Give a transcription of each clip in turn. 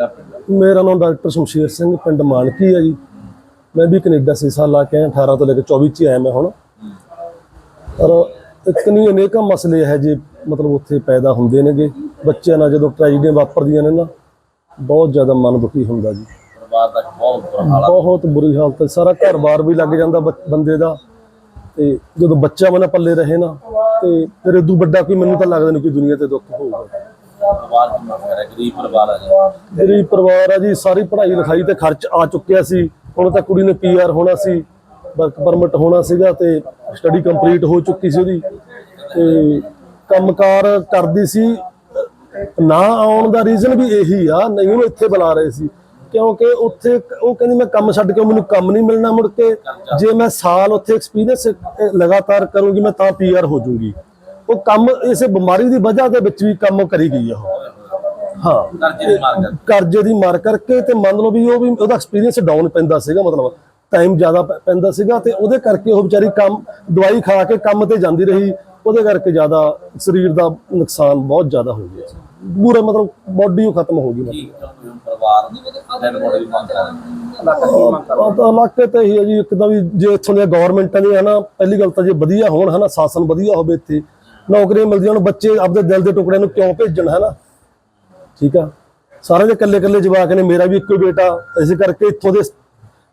ਆ? ਮੇਰਾ ਨਾਮ ਡਾਕਟਰ ਸ਼ਮਸ਼ੀਰ ਸਿੰਘ ਪਿੰਡ ਮਾਨਕੀ ਹੈ ਜੀ। ਮੈਂ ਵੀ ਕੈਨੇਡਾ 6 ਸਾਲ ਲਾ ਕੇ ਆਇਆ 18 ਤੋਂ ਲੈ ਕੇ 24 ਚ ਆਇਆ ਮੈਂ ਹੁਣ। ਪਰ ਇੱਕ ਨਹੀਂ ਅਨੇਕਾਂ ਮਸਲੇ ਹੈ ਜੇ ਮਤਲਬ ਉੱਥੇ ਪੈਦਾ ਹੁੰਦੇ ਨੇਗੇ। ਬੱਚਿਆਂ ਨਾਲ ਜਦੋਂ ਟ੍ਰੈਜਡੀਆਂ ਵਾਪਰਦੀਆਂ ਨੇ ਨਾ ਬਹੁਤ ਜ਼ਿਆਦਾ ਮਨ ਦੁਖੀ ਹੁੰਦਾ ਜੀ। ਪਰਿਵਾਰ ਦਾ ਬਹੁਤ ਬੁਰਾ ਹਾਲ ਆ। ਬਹੁਤ ਬੁਰੀ ਹਾਲਤ ਹੈ ਸਾਰਾ ਘਰ-ਬਾਰ ਵੀ ਲੱਗ ਜਾਂਦਾ ਬੰਦੇ ਦਾ। ਤੇ ਜਦੋਂ ਬੱਚਾ ਮਨ ਪੱਲੇ ਰਹੇ ਨਾ ਤੇ ਫਿਰ ਇਦੋਂ ਵੱਡਾ ਕੋਈ ਮੈਨੂੰ ਤਾਂ ਲੱਗਦਾ ਨਹੀਂ ਕੋਈ ਦੁਨੀਆ ਤੇ ਦੁੱਖ ਹੋਊਗਾ। ਪਰਿਵਾਰ ਦੀ ਹੈ? ਗਰੀਬ ਪਰਿਵਾਰ ਆ ਜੀ। ਗਰੀਬ ਪਰਿਵਾਰ ਆ ਜੀ, ਸਾਰੀ ਪੜ੍ਹਾਈ ਲਿਖਾਈ ਤੇ ਖਰਚ ਆ ਚੁੱਕਿਆ ਸੀ। ਹੁਣ ਤਾਂ ਕੁੜੀ ਨੇ ਪੀਆਰ ਹੋਣਾ ਸੀ, ਵਰਕ ਪਰਮਿਟ ਹੋਣਾ ਸੀਗਾ ਤੇ ਸਟੱਡੀ ਕੰਪਲੀਟ ਹੋ ਚੁੱਕੀ ਸੀ ਉਹਦੀ। ਤੇ ਕੰਮਕਾਰ ਕਰਦੀ ਸੀ। ਨਾ ਆਉਣ ਦਾ ਰੀਜ਼ਨ ਵੀ ਇਹੀ ਆ, ਨਹੀਂ ਉਹਨੂੰ ਇੱਥੇ ਬੁਲਾ ਰਹੇ ਸੀ। ਕਿਉਂਕਿ ਉੱਥੇ ਉਹ ਕਹਿੰਦੀ, ਮੈਂ ਕੰਮ ਛੱਡ ਕੇ ਮੈਨੂੰ ਕੰਮ ਨਹੀਂ ਮਿਲਣਾ ਮੁੜ ਕੇ। ਜੇ ਮੈਂ ਸਾਲ ਉੱਥੇ ਐਕਸਪੀਰੀਅੰਸ ਲਗਾਤਾਰ ਕਰੂੰਗੀ, ਮੈਂ ਤਾਂ ਪੀਆਰ ਹੋ ਜਾਊਂਗੀ। ਉਹ ਕੰਮ ਇਸੇ ਬਿਮਾਰੀ ਦੀ ਵਜ੍ਹਾ ਦੇ ਵਿੱਚ ਵੀ ਕੰਮ ਕਰੀ ਗਈ ਆ ਉਹ। ਹਾਂ। ਕਰਜ਼ੇ ਦੀ ਮਾਰ ਕਰ ਕਰਜ਼ੇ ਦੀ ਮਾਰ ਕਰਕੇ ਤੇ ਮੰਨ ਲਓ ਵੀ ਉਹ ਵੀ ਉਹਦਾ ਐਕਸਪੀਰੀਅੰਸ ਡਾਊਨ ਪੈਂਦਾ ਸੀਗਾ ਮਤਲਬ ਟਾਈਮ ਜ਼ਿਆਦਾ ਪੈਂਦਾ ਸੀਗਾ ਤੇ ਉਹਦੇ ਕਰਕੇ ਉਹ ਵਿਚਾਰੀ ਕੰਮ ਦਵਾਈ ਖਾ ਕੇ ਕੰਮ ਤੇ ਜਾਂਦੀ ਰਹੀ ਉਹਦੇ ਕਰਕੇ ਜ਼ਿਆਦਾ ਸਰੀਰ ਦਾ ਨੁਕਸਾਨ ਬਹੁਤ ਜ਼ਿਆਦਾ ਹੋ ਗਿਆ। ਪੂਰਾ ਮਤਲਬ ਬਾਡੀ ਉਹ ਖਤਮ ਹੋ ਗਈ। ਮਤਲਬ। ਪਰਿਵਾਰ ਦੀ ਡੈਡ ਬੋਡੀ ਵੀ ਮੰਗ ਕਰ ਉਹ ਤਾਂ ਇਲਾਕੇ ਤੇ ਹੀ ਹੈ ਜੀ ਇੱਕ ਤਾਂ ਵੀ ਜੇ ਇੱਥੋਂ ਦੀਆਂ ਗਵਰਨਮੈਂਟਾਂ ਦੀ ਹਨਾ ਪਹਿਲੀ ਗੱਲ ਤਾਂ ਜੇ ਵਧੀਆ ਹੋਣ ਹਨਾ ਸ਼ਾਸਨ ਵਧੀਆ ਹੋਵੇ ਇੱਥੇ ਨੌਕਰੀਆਂ ਮਿਲਦੀਆਂ ਹੁਣ ਬੱਚੇ ਆਪਦੇ ਦਿਲ ਦੇ ਟੁਕੜਿਆਂ ਨੂੰ ਕਿਉਂ ਭੇਜਣ ਹਨਾ ਠੀਕ ਆ? ਸਾਰੇ ਦੇ ਇਕੱਲੇ ਇਕੱਲੇ ਜਵਾਕ ਨੇ ਮੇਰਾ ਵੀ ਇੱਕੋ ਬੇਟਾ। ਇਸੇ ਕਰਕੇ ਇੱਥੋਂ ਦੇ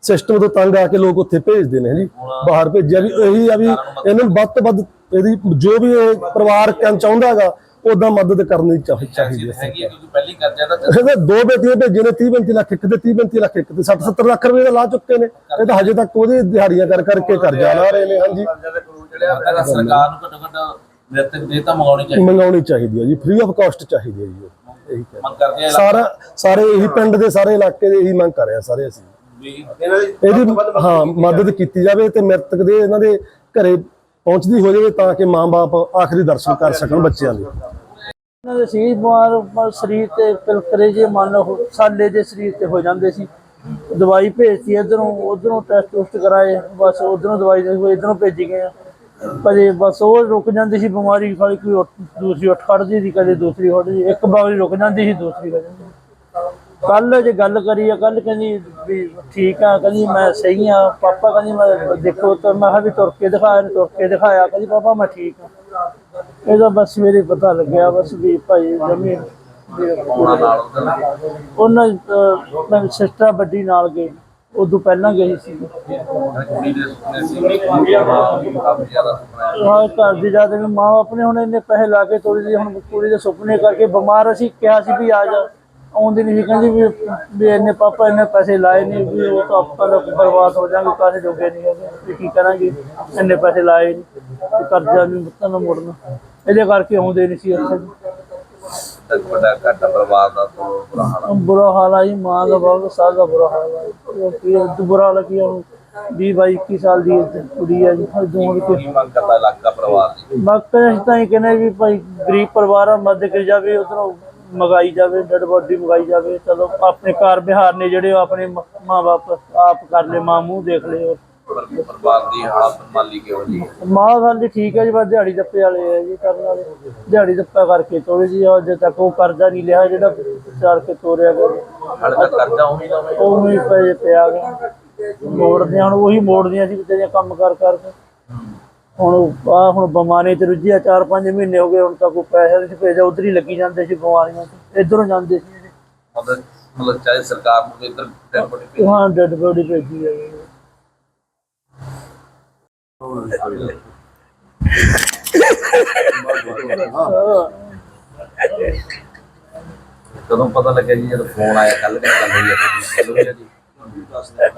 ਸਿਸਟਮ ਤੋਂ ਤੰਗ ਆ ਕੇ ਲੋਕ ਉੱਥੇ ਭੇਜਦੇ ਨੇ ਜੀ। ਬਾਹਰ ਭੇਜਿਆ ਵੀ ਇਹੀ ਆ ਵੀ ਇਹਨਾਂ ਨੂੰ ਵੱਧ ਤੋਂ ਵੱਧ ਇਹਦੀ ਜੋ ਵੀ ਇਹ ਪਰਿਵਾਰ ਕਹਿਣਾ ਚਾਹੁੰਦਾ ਹੈਗਾ ਉਦਾਂ ਮਦਦ ਕਰਨੀ ਚਾਹੀ- ਚਾਹੀਦੀ ਹੈ। ਕਿਉਂਕਿ ਪਹਿਲੀ ਕਰਜ਼ਾ ਤਾਂ ਇਹਦੇ ਦੋ ਬੇਟੀਆਂ ਭੇਜੇ ਨੇ 30 35 ਲੱਖ ਇੱਕ ਤੇ 30 35 ਲੱਖ ਇੱਕ ਤੇ 60 70 ਲੱਖ ਰੁਪਏ ਦਾ ਲਾ ਚੁੱਕੇ ਨੇ। ਇਹ ਤਾਂ ਹਜੇ ਤੱਕ ਉਹਦੀ ਦਿਹਾੜੀਆਂ ਕਰ ਕਰਕੇ ਕਰਜ਼ਾ ਲਾ ਰਹੇ ਨੇ ਹਾਂਜੀ। ਸਰਕਾਰ ਨੂੰ ਘੱਟੋ ਘੱਟ ਦੇ ਤਾਂ ਮੰਗਾਉਣੀ ਚਾਹੀਦੀ। ਮੰਗਾਉਣੀ ਚਾਹੀਦੀ ਹੈ ਜੀ ਫ੍ਰੀ ਆਫ ਕਾਸਟ ਚਾਹੀਦੀ ਹੈ ਜੀ। ਇਹੀ ਕਹਿ ਸਾਰਾ ਸਾਰੇ ਇਹੀ ਪਿੰਡ ਦੇ ਸਾਰੇ ਇਲਾਕੇ ਦੇ ਇਹੀ ਮੰਗ ਕਰ ਰਹੇ ਸਾਰੇ ਅਸੀਂ। ਇਹਦੀ ਹਾਂ ਮਦਦ ਕੀਤੀ ਜਾਵੇ ਤੇ ਮ੍ਰਿਤਕ ਦੇ ਇਹਨਾਂ ਦੇ ਘਰੇ ਪਹੁੰਚਦੀ ਹੋ ਜਾਵੇ ਤਾਂ ਕਿ ਮਾਂ-ਬਾਪ ਆਖਰੀ ਦਰਸ਼ਨ ਕਰ ਸਕਣ ਬੱਚਿਆਂ ਦੇ। ਇਹਨਾਂ ਦੇ ਸੀ ਬਿਮਾਰ ਪਰ ਸਰੀਰ ਤੇ ਪਿਲਕਰੇ ਜੇ ਮੰਨ ਲਓ ਸਾਲੇ ਦੇ ਸਰੀਰ ਤੇ ਹੋ ਜਾਂਦੇ ਸੀ। ਦਵਾਈ ਭੇਜਤੀ ਇਧਰੋਂ ਉਧਰੋਂ ਟੈਸਟ ਟੁਸਟ ਕਰਾਏ ਬਸ ਉਧਰੋਂ ਦਵਾਈ ਦੇ ਇਧਰੋਂ ਭੇਜੀ ਗਏ ਆ। ਕਦੇ ਬਸ ਉਹ ਰੁਕ ਜਾਂਦੀ ਸੀ ਬਿਮਾਰੀ ਖਾਲੀ ਕੋਈ ਉੱਠ- ਦੂਸਰੀ ਉੱਠ ਖੜਦੀ ਸੀ ਕਦੇ ਦੂਸਰੀ ਉੱਠ ਜੀ ਇੱਕ ਵਾਰੀ ਰੁਕ ਜਾਂਦੀ ਸੀ ਦੂਸਰੀ ਜਾਂਦੀ ਕੱਲ ਜੇ ਗੱਲ ਕਰੀ ਆ ਕੱਲ ਕਹਿੰਦੀ ਵੀ ਠੀਕ ਆ ਕਹਿੰਦੀ ਮੈਂ ਸਹੀ ਆ ਪਾਪਾ ਕਹਿੰਦੀ ਮੈਂ ਦੇਖੋ ਤਾਂ ਮੈਂ ਕਿਹਾ ਵੀ ਤੁਰ ਕੇ ਦਿਖਾਇਆ ਇਹਨੂੰ ਤੁਰ ਕੇ ਦਿਖਾਇਆ ਕਹਿੰਦੀ ਪਾਪਾ ਮੈਂ ਠੀਕ ਆ। ਇਹਦਾ ਬਸ ਸਵੇਰੇ ਪਤਾ ਲੱਗਿਆ ਬਸ ਵੀ ਭਾਈ ਜਮੀ ਵੀ ਉਹਨਾਂ ਨਾਲ ਉਹਨਾਂ ਅਹ, ਮੇਰੀ ਸਿਸਟਰ ਵੱਡੀ ਨਾਲ ਗਈ। ਉਦੋਂ ਪਹਿਲਾਂ ਗਏ ਸੀ। ਹਾਂ, ਘਰ ਦੀ ਜਾ ਕੇ ਮਾਂ ਆਪਣੇ ਹੁਣ ਇੰਨੇ ਪੈਸੇ ਲਾ ਕੇ ਤੋੜੀ ਦੀ ਹੁਣ ਕੁੜੀ ਦੇ ਸੁਪਨੇ ਕਰਕੇ ਬਿਮਾਰ ਅਸੀਂ ਕਿਹਾ ਸੀ ਵੀ ਆ ਜਾ। ਆਉਂਦੀ ਨਹੀਂ ਸੀ, ਕਹਿੰਦੀ ਵੀ ਵੀ ਇੰਨੇ ਪਾਪਾ ਇੰਨੇ ਪੈਸੇ ਲਾਏ ਨਹੀਂ ਵੀ ਉਹ ਤਾਂ ਆਪਾਂ ਦਾ ਬਰਬਾਦ ਹੋ ਜਾਾਂਗੇ ਕਾਸੇ ਜੋਗੇ ਨਹੀਂ ਹੈਗੇ ਕੀ ਕਰਾਂਗੇ, ਇੰਨੇ ਪੈਸੇ ਲਾਏ ਨਹੀਂ ਕਰਜ਼ਾ ਨਹੀਂ ਮੁੱਤਾਂ ਨੂੰ ਮੁੜਨਾ। ਇਹਦੇ ਕਰਕੇ ਆਉਂਦੇ ਨਹੀਂ ਸੀ ਇੱਥੇ। ਤੱਕ ਵੱਡਾ ਘਾਟਾ ਪਰਿਵਾਰ ਦਾ ਤੋਂ ਬੁਰਾ ਹਾਲ ਆ। ਬੁਰਾ ਹਾਲ ਆ ਜੀ ਮਾਂ ਦਾ ਬਹੁਤ ਸਾਲ ਦਾ ਬੁਰਾ ਹਾਲ ਆ। ਉਹ ਕੀ ਉਹ ਤੋਂ ਬੁਰਾ ਹਾਲ ਕੀ ਹੁਣ 20 22 21 ਸਾਲ ਦੀ ਕੁੜੀ ਆ ਜੀ ਦੋਣ ਕੇ ਕੀ ਮੰਗ ਕਰਦਾ ਇਲਾਕਾ ਪਰਿਵਾਰ ਦੀ? ਬਾਕੀ ਅਸੀਂ ਤਾਂ ਇਹ ਕਹਿੰਦੇ ਵੀ ਭਾਈ ਗਰੀਬ ਪਰਿਵਾਰ ਆ ਮਦਦ ਕਰੀ ਜਾਵੇ ਉਧਰੋਂ ਮਗਾਈ ਜਾਵੇ ਡੈਡ ਬੋਡੀ ਮਗਾਈ ਜਾਵੇ ਚਲੋ ਆਪਣੇ ਘਰ ਬਿਹਾਰ ਨੇ ਜਿਹੜੇ ਉਹ ਆਪਣੇ ਮਾਂ-ਬਾਪ ਆਪ ਕਰ ਲੈ ਮਾਂ ਮੂੰਹ ਦੇਖ ਲੈ ਪਰਿਵਾਰ ਦੀ ਹਾਲਤ ਮਾਲੀ ਕਿਹੋ ਜੀ ਹੈ ਮਾਂ ਸਾਡੀ ਠੀਕ ਹੈ ਜੀ ਬਸ ਦਿਹਾੜੀ ਦੱਪੇ ਵਾਲੇ ਆ ਜੀ ਕਰਨ ਵਾਲੇ। ਦਿਹਾੜੀ ਦੱਪਾ ਕਰਕੇ ਤੋੜੇ ਜੀ ਅਜੇ ਤੱਕ ਉਹ ਕਰਜ਼ਾ ਨਹੀਂ ਲਿਆ ਜਿਹੜਾ ਚਾਰ ਕੇ ਤੋਰਿਆ ਗਿਆ। ਹਾਲੇ ਤੱਕ ਕਰਜ਼ਾ ਉਹ ਨਹੀਂ ਲਵੇ ਉਹ ਵੀ ਪਏ ਪਿਆ ਗਿਆ ਮੋੜਦੇ ਹੁਣ ਉਹੀ ਮੋੜਦੀਆਂ ਸੀ ਵਿਚਾਰੀਆਂ ਕੰਮ ਕਰ ਕਰਕੇ ਹੁਣ ਆ ਹੁਣ ਬਿਮਾਰੀ ਤੇ ਰੁੱਝੀ ਆ 4-5 ਮਹੀਨੇ ਹੋ ਗਏ ਹੁਣ ਤਾਂ ਕੋਈ ਪੈਸਾ ਨਹੀਂ ਭੇਜਿਆ ਉਧਰ ਹੀ ਲੱਗੀ ਜਾਂਦੇ ਸੀ ਬਿਮਾਰੀਆਂ ਤੇ ਇਧਰੋਂ ਜਾਂਦੇ ਸੀ ਮਤਲਬ ਮਤਲਬ ਚਾਹੇ ਸਰਕਾਰ ਨੂੰ ਇੱਧਰ ਹਾਂ ਡੈਡ ਬੋਡੀ ਭੇਜੀ। ਹਾਂ। ਕਦੋਂ ਪਤਾ ਲੱਗਿਆ ਜੀ ਜਦੋਂ ਫੋਨ ਆਇਆ ਕੱਲ ਕਿਹਨੇ ਗੱਲ ਹੋਈ ਹੈ ਤੁਹਾਡੀ ਚੱਲ ਜੀ?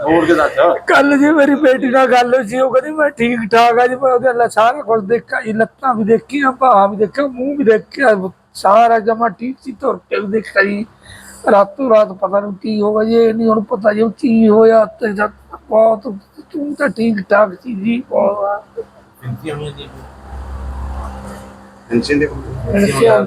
ਹੋਰ ਕੇ ਦੱਸ ਕੱਲ ਜੀ ਮੇਰੀ ਬੇਟੀ ਨਾਲ ਗੱਲ ਹੋਈ ਸੀ, ਉਹ ਕਹਿੰਦੀ, ਮੈਂ ਠੀਕ ਠਾਕ ਆ ਜੀ, ਮੈਂ ਉਹਦੇ ਨਾਲ ਸਾਰਾ ਕੁਝ ਦੇਖਿਆ ਜੀ, ਲੱਤਾਂ ਵੀ ਦੇਖੀਆਂ ਬਾਹਾਂ ਵੀ ਦੇਖਿਆ, ਮੂੰਹ ਵੀ ਦੇਖਿਆ, ਸਾਰਾ ਜਮਾ ਠੀਕ ਸੀ ਤੁਰ ਕੇ ਵੀ ਦੇਖਿਆ ਜੀ। ਰਾਤੋਂ ਰਾਤ ਪਤਾ ਨਹੀਂ ਕੀ ਹੋ ਗਿਆ ਜੀ, ਇਹ ਨਹੀਂ ਹੁਣ ਪਤਾ ਜੀ, ਉਹ ਕੀ ਹੋਇਆ, ਤੇ ਜਦ ਬਹੁਤ ਤੂੰ ਤਾਂ ਠੀਕ ਠਾਕ ਸੀ ਜੀ ਬਹੁਤ ਪਿੰਕੀ ਹੋਈ ਹੈ ਜੀ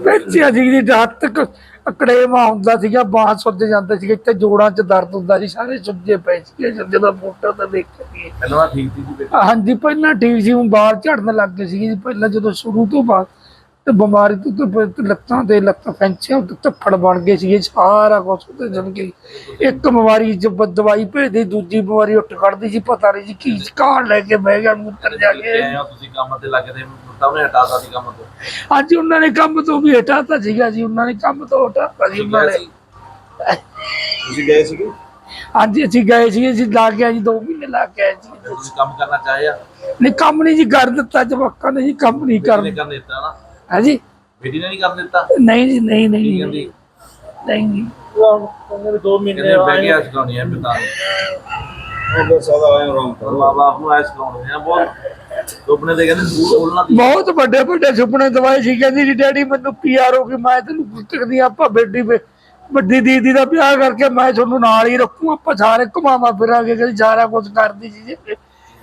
ਬੱਚਿਆ ਜੀ ਦੀ ਰਾਤ ਤੱਕ ਅਕੜੇਵਾ ਹੁੰਦਾ ਸੀਗਾ ਬਾਹ ਸੁੱਜ ਜਾਂਦੇ ਸੀ ਇੱਥੇ ਜੋੜਾਂ 'ਚ ਦਰਦ ਹੁੰਦਾ ਸੀ ਸਾਰੇ ਸੁੱਜੇ ਪਏ ਸੀ ਜਦੋਂ ਮੋਟਰ ਤੇ ਦੇਖਿਆ ਜੀ ਪਹਿਲਾਂ ਠੀਕ ਸੀ ਜੀ ਹਾਂਜੀ ਪਹਿਲਾਂ ਠੀਕ ਸੀ ਹੁਣ ਬਾਹਰ ਝੜਨ ਲੱਗ ਗਏ ਸੀ ਪਹਿਲਾਂ ਜਦੋਂ ਸ਼ੁਰੂ ਤੋਂ ਬਾਅਦ ਤੇ ਬਿਮਾਰੀ ਤੋਂ ਤੇ ਲੱਤਾਂ ਤੇ ਲੱਤਾਂ ਫੈਂਚੀਆਂ ਤੇ ਧੱਫੜ ਬਣ ਗਏ ਸੀ ਸਾਰਾ ਕੁਝ ਤੇ ਜਨ ਕੇ ਇੱਕ ਬਿਮਾਰੀ ਜਬ ਦਵਾਈ ਭੇਜਦੀ ਦੂਜੀ ਬਿਮਾਰੀ ਉੱਠ ਖੜਦੀ ਸੀ ਪਤਾ ਨਹੀਂ ਜੀ ਕੀ ਕਾਣ ਲੈ ਕੇ ਬਹਿ ਗਿਆ ਮੂਤਰ ਜਾ ਕੇ। ਆਏ ਹੋ ਤੁਸੀਂ ਕੰਮ ਤੇ ਲੱਗਦੇ ਤਾਂ ਉਹਨੇ ਹਟਾਤਾ ਸੀ ਕੰਮ ਤੋਂ? ਅੱਜ ਉਹਨਾਂ ਨੇ ਕੰਮ ਤੋਂ ਵੀ ਹਟਾਤਾ ਸੀਗਾ ਜੀ ਉਹਨਾਂ ਨੇ ਕੰਮ ਤੋਂ ਹਟਾਤਾ ਸੀ ਉਹਨਾਂ ਨੇ। ਤੁਸੀਂ ਗਏ ਸੀਗੇ? ਹਾਂਜੀ ਅਸੀਂ ਗਏ ਸੀ ਅਸੀਂ ਲਾ ਕੇ ਆਏ ਜੀ 2 ਮਹੀਨੇ ਲਾ ਕੇ ਆਏ ਜੀ। ਤੁਸੀਂ ਕੰਮ ਕਰਨਾ ਚਾਹਿਆ? ਨਹੀਂ ਕੰਮ ਨਹੀਂ ਜੀ ਕਰ ਦਿੱਤਾ ਜਵਾਕਾਂ ਨੇ ਜੀ ਕੰਮ ਨਹੀਂ ਕਰਨ। ਦਿੱਤਾ ਨਾ? ਹਾਂਜੀ? ਬੇਟੀ ਨੇ ਨਹੀਂ ਕਰਨ ਦਿੱਤਾ? ਨਹੀਂ ਜੀ ਨਹੀਂ ਕੀ ਨਹੀਂ। ਕਹਿੰਦੀ? ਨਹੀਂ ਨਹੀਂ। ਕਹਿੰਦੇ ਵੀ 2 ਮਹੀਨੇ ਕਹਿੰਦੇ ਬਹਿ ਗਿਆ ਸਿਖਾਉਣੀ ਹੈ ਪਿਤਾ ਉਹ ਸਾਦਾ ਆਇਆ ਰੋਂ ਮਾਂ ਬਾਪ ਨੂੰ ਐਸ ਸਿਖਾਉਣੀ ਹੈ ਬਹੁਤ ਸੁਪਨੇ ਤੇ ਕਹਿੰਦੇ ਸਕੂਲ ਖੋਲਣਾ ਸੀ। ਬਹੁਤ ਵੱਡੇ ਵੱਡੇ ਸੁਪਨੇ ਦਵਾਏ ਸੀ। ਕਹਿੰਦੀ ਜੀ ਡੈਡੀ ਮੈਨੂੰ ਪੀਆਰ ਹੋ ਕੇ ਮੈਂ ਤੈਨੂੰ ਦੀ ਆਪਾਂ ਬੇਟੀ ਵੇ- ਵੱਡੀ ਦੀਦੀ ਦਾ ਵਿਆਹ ਕਰਕੇ ਮੈਂ ਤੁਹਾਨੂੰ ਨਾਲ ਹੀ ਰੱਖੂ। ਆਪਾਂ ਸਾਰੇ ਘੁਮਾਵਾ ਫਿਰਾਂਗੇ ਕਹਿੰਦੀ ਸਾਰਾ ਕੁਝ ਕਰਦੀ ਸੀ। ਜੀ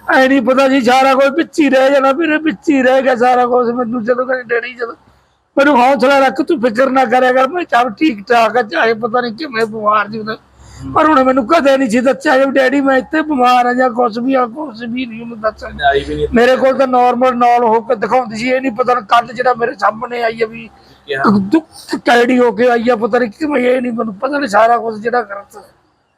ਐ ਨਹੀਂ ਪਤਾ ਜੀ ਸਾਰਾ ਕੁਝ ਵਿੱਚ ਹੀ ਰਹਿ ਜਾਣਾ ਮੇਰੇ ਵਿੱਚ ਹੀ ਰਹਿ ਗਿਆ ਸਾਰਾ ਕੁਝ ਮੈਨੂੰ ਜਦੋਂ ਕਹਿੰਦੀ ਡੈਡੀ ਜਦੋਂ। ਮੈਨੂੰ ਹੌਸਲਾ ਰੱਖ ਤੂੰ ਫਿਕਰ ਨਾ ਕਰਿਆ ਕਰ ਮੈਂ ਚੱਲ ਠੀਕ ਠਾਕ ਆ ਚਾਹੇ ਪਤਾ ਨਹੀਂ ਕਿਵੇਂ ਬਿਮਾਰ ਜੀ ਉਹਦਾ। ਪਰ ਹੁਣ ਮੈਨੂੰ ਕਦੇ ਨਹੀਂ ਸੀ ਦੱਸਿਆ ਕਿ ਡੈਡੀ ਮੈਂ ਇੱਥੇ ਬਿਮਾਰ ਆ ਜਾਂ ਕੁਝ ਵੀ ਆ ਕੁਝ ਵੀ ਨਹੀਂ ਉਹਨੂੰ ਦੱਸਿਆ। ਕਹਿੰਦੇ ਆਈ ਵੀ ਨਹੀਂ ਮੇਰੇ ਕੋਲ ਤਾਂ ਨਾਰਮਲ ਨਾਲ ਹੋ ਕੇ ਦਿਖਾਉਂਦੀ ਸੀ ਇਹ ਨਹੀਂ ਪਤਾ ਕੱਲ ਜਿਹੜਾ ਮੇਰੇ ਸਾਹਮਣੇ ਆਈ ਆ ਵੀ ਕੈਡੀ ਹੋ ਕੇ ਆਈ ਆ ਪਤਾ ਨਹੀਂ ਕਿਵੇਂ ਇਹ ਨਹੀਂ ਮੈਨੂੰ ਪਤਾ ਨਹੀਂ ਸਾਰਾ ਕੁਝ ਜਿਹੜਾ ਕਰਤਾ।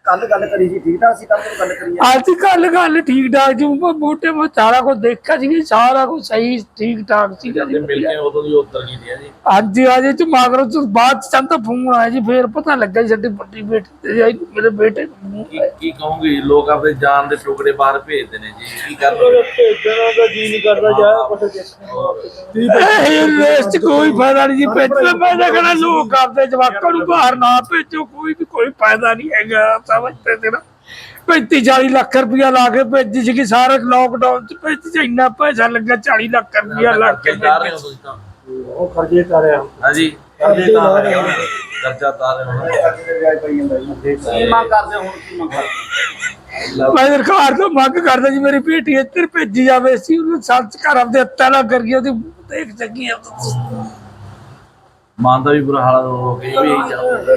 ਕੱਲ ਗੱਲ ਕਰੀ ਸੀ ਠੀਕ ਠਾਕ ਸੀ? ਕੱਲ ਗੱਲ ਕਰੀ ਅੱਜ ਕੱਲ ਗੱਲ ਠੀਕ ਠਾਕ ਜੀ ਮੋਟੇ ਮੈਂ ਸਾਰਾ ਕੁਝ ਦੇਖਿਆ ਸੀ ਸਾਰਾ ਕੁਝ ਸਹੀ ਠੀਕ ਠਾਕ ਤੇ ਜੀ ਮਿਲ ਕੇ ਉਦੋਂ ਦੀ ਉੱਤਰ ਗਈ ਹੈ ਜੀ। ਅੱਜ ਅਜੇ ਚ ਮਗਰੋਂ ਚ ਬਾਅਦ ਚ ਚੰਦ ਫੋਨ ਆਇਆ ਜੀ ਫੇਰ ਪਤਾ ਲੱਗਾ ਜੀ ਸਾਡੀ ਵੱਡੀ ਬੇਟੀ ਤੇ ਆਈ ਮੇਰੇ ਬੇਟੇ ਕੀ ਕਹੋਗੇ ਲੋਕ ਆਪਣੇ ਜਾਨ ਦੇ ਟੁਕੜੇ ਬਾਹਰ ਭੇਜਦੇ ਨੇ ਜੀ ਕੀ ਕਰਨਗੇ ਭੇਜਣਾ ਦਾ ਜੀ ਨਹੀਂ ਕਰਦਾ ਜਾ ਰੇਸ ਚ ਕੋਈ ਫਾਇਦਾ ਨਹੀਂ ਜੀ ਭੇਜਣਾ ਤਾਂ ਕਹਿੰਦਾ ਲੋਕ ਆਪਦੇ ਜਵਾਕਾਂ ਨੂੰ ਬਾਹਰ ਨਾ ਭੇਜੋ ਕੋਈ ਵੀ ਕੋਈ ਫਾਇਦਾ ਨਹੀਂ ਹੈਗਾ। ਸਮਝਦੇ ਤੇ ਨਾ। 35 40 ਲੱਖ ਰੁਪਇਆ ਲਾ ਕੇ ਭੇਜੀ ਸੀ ਕਿ ਸਾਰੇ ਲਾਕਡਾਊਨ ਚ। ਭੇਜੀ ਸੀ ਇੰਨਾ ਪੈਸਾ ਲੱਗਾ 40 ਲੱਖ ਰੁਪਇਆ ਲਾ ਕੇ ਜਾ ਰਹੇ ਹੋ ਤੁਸੀਂ ਤਾਂ। ਉਹ ਖਰਚੇ ਕਰ ਰਿਹਾ ਹਾਂਜੀ ਕਰਦੇ ਤਾਂ ਰਹੇ ਹੋ। ਖਰਚਾ ਤਾਂ ਰਹੇ ਹੋ ਕੀ ਮੰਗ ਕਰਦੇ ਹੁਣ ਕੀ ਮੰਗ ਕਰਦੇ ਮੈਂ ਸਰਕਾਰ ਤੋਂ ਮੰਗ ਕਰਦਾ ਜੀ ਮੇਰੀ ਬੇਟੀ ਇੱਧਰ ਭੇਜੀ ਜਾਵੇ ਸੀ ਉਹਨੂੰ ਸੱਚ ਕਰ ਆਪਦੇ ਹੱਥਾਂ ਨਾਲ ਕਰੀਏ ਉਹਦੀ ਦੇਖ ਸਕੀਏ। ਮਾਂ ਦਾ ਵੀ ਬੁਰਾ ਹਾਲ ਹੋ ਗਿਆ ਵੀ ਇਹੀ ਚੱਲਦਾ